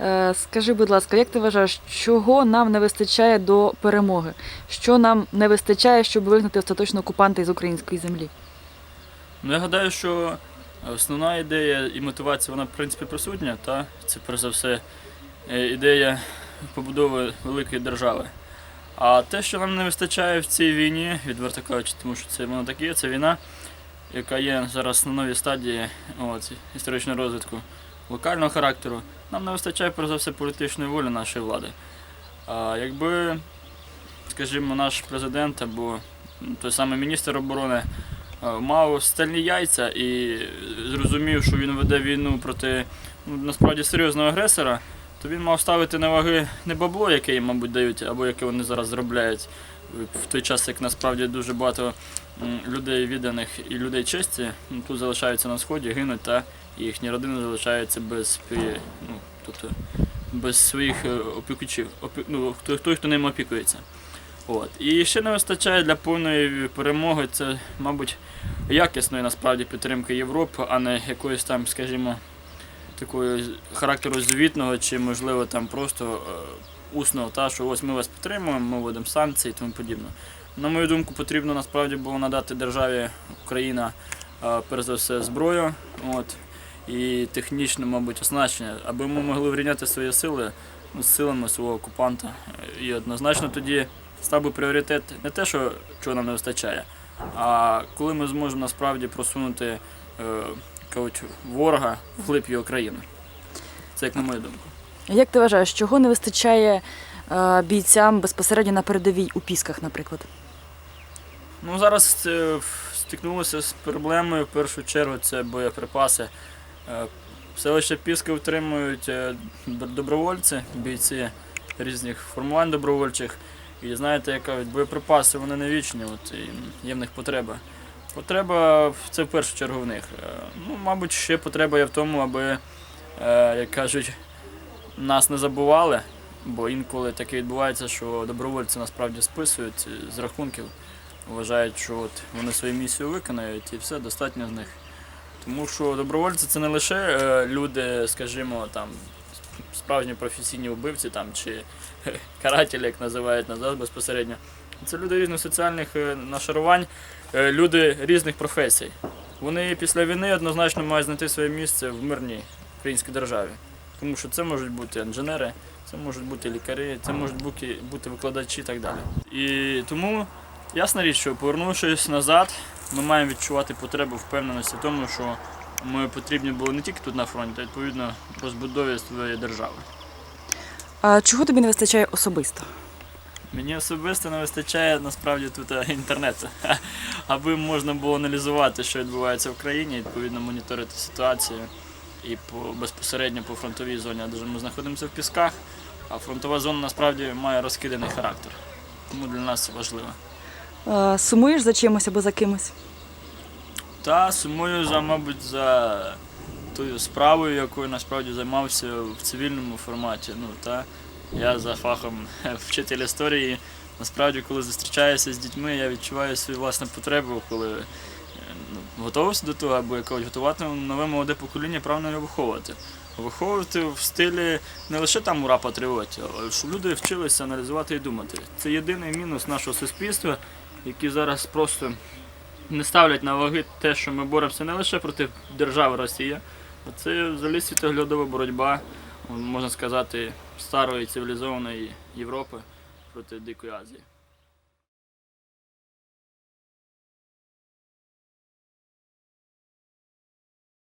Е, Скажи, будь ласка, як ти вважаєш, чого нам не вистачає до перемоги? Що нам не вистачає, щоб вигнати остаточно окупанта із української землі? Ну, я гадаю, що основна ідея і мотивація, вона в принципі присутня, та це перш за все е, ідея побудови великої держави. А те, що нам не вистачає в цій війні, відверто кажучи, тому що це воно так є, це війна, яка є зараз на новій стадії от, історичного розвитку локального характеру, нам не вистачає перш за все політичної волі нашої влади. А якби, скажімо, наш президент або той самий міністр оборони е, мав стальні яйця і зрозумів, що він веде війну проти ну, насправді серйозного агресора, то він мав ставити на ваги не бабло, яке їм, мабуть, дають, або яке вони зараз заробляють. В той час, як насправді дуже багато людей відданих і людей честі тут залишаються на сході, гинуть, та їхні родини залишаються без ну, тобто, без своїх е, опікучів, опі- ну, хто, хто, хто ним опікується. От. І ще не вистачає для повної перемоги, це, мабуть, якісної насправді підтримки Європи, а не якоїсь там, скажімо, такої характеру звітного, чи можливо там просто усного, та, що ось ми вас підтримуємо, ми вводимо санкції і тому подібне. На мою думку, потрібно насправді було надати державі Україна е, перш за все зброю от, і технічне, мабуть, оснащення, аби ми могли врівняти свої сили ну, з силами свого окупанта. І однозначно тоді став би пріоритет не те, що чого нам не вистачає, а коли ми зможемо насправді просунути е, ворога вглиб його країни. Це як на мою думку. Як ти вважаєш, чого не вистачає е, бійцям безпосередньо на передовій у Пісках, наприклад? Ну зараз це стикнулося з проблемою. В першу чергу це боєприпаси. Е, Селище Піски утримують е, добровольці, бійці різних формувань добровольчих. І знаєте, яка від боєприпаси вони не вічні, от, і є в них потреба. Потреба це в першу чергу в них. Е, Ну, мабуть, ще потреба є в тому, аби, е, як кажуть, нас не забували, бо інколи таке відбувається, що добровольці насправді списують з рахунків вважають, що от вони свою місію виконають і все достатньо з них. Тому що добровольці це не лише е, люди, скажімо, там справжні професійні вбивці там, чи карателі, як називають назад безпосередньо. Це люди різних соціальних е, нашарувань, е, люди різних професій. Вони після війни однозначно мають знайти своє місце в мирній українській державі. Тому що це можуть бути інженери, це можуть бути лікарі, це можуть бути, бути викладачі і так далі. І тому Ясна річ, що повернувшись назад, ми маємо відчувати потребу впевненості в тому, що ми потрібні були не тільки тут на фронті, а відповідно розбудові своєї держави. А чого тобі не вистачає особисто? Мені особисто не вистачає насправді тут е, інтернету, аби можна було аналізувати, що відбувається в країні, відповідно моніторити ситуацію і по, безпосередньо по фронтовій зоні, адже ми знаходимося в пісках, а фронтова зона насправді має розкиданий характер. Тому для нас це важливо. Е, Сумуєш за чимось або за кимось? Та сумую за, мабуть, за тою справою, якою насправді займався в цивільному форматі. Ну, та я за фахом вчитель історії. Насправді, коли зустрічаюся з дітьми, я відчуваю свою власну потребу, коли ну, до того, або якось готувати нове молоде покоління правильно виховувати. Виховувати в стилі не лише там ура патріотів, а щоб люди вчилися аналізувати і думати. Це єдиний мінус нашого суспільства, який зараз просто не ставлять на ваги те, що ми боремося не лише проти держави Росія, а це взагалі світоглядова боротьба, можна сказати, старої цивілізованої Європи проти Дикої Азії.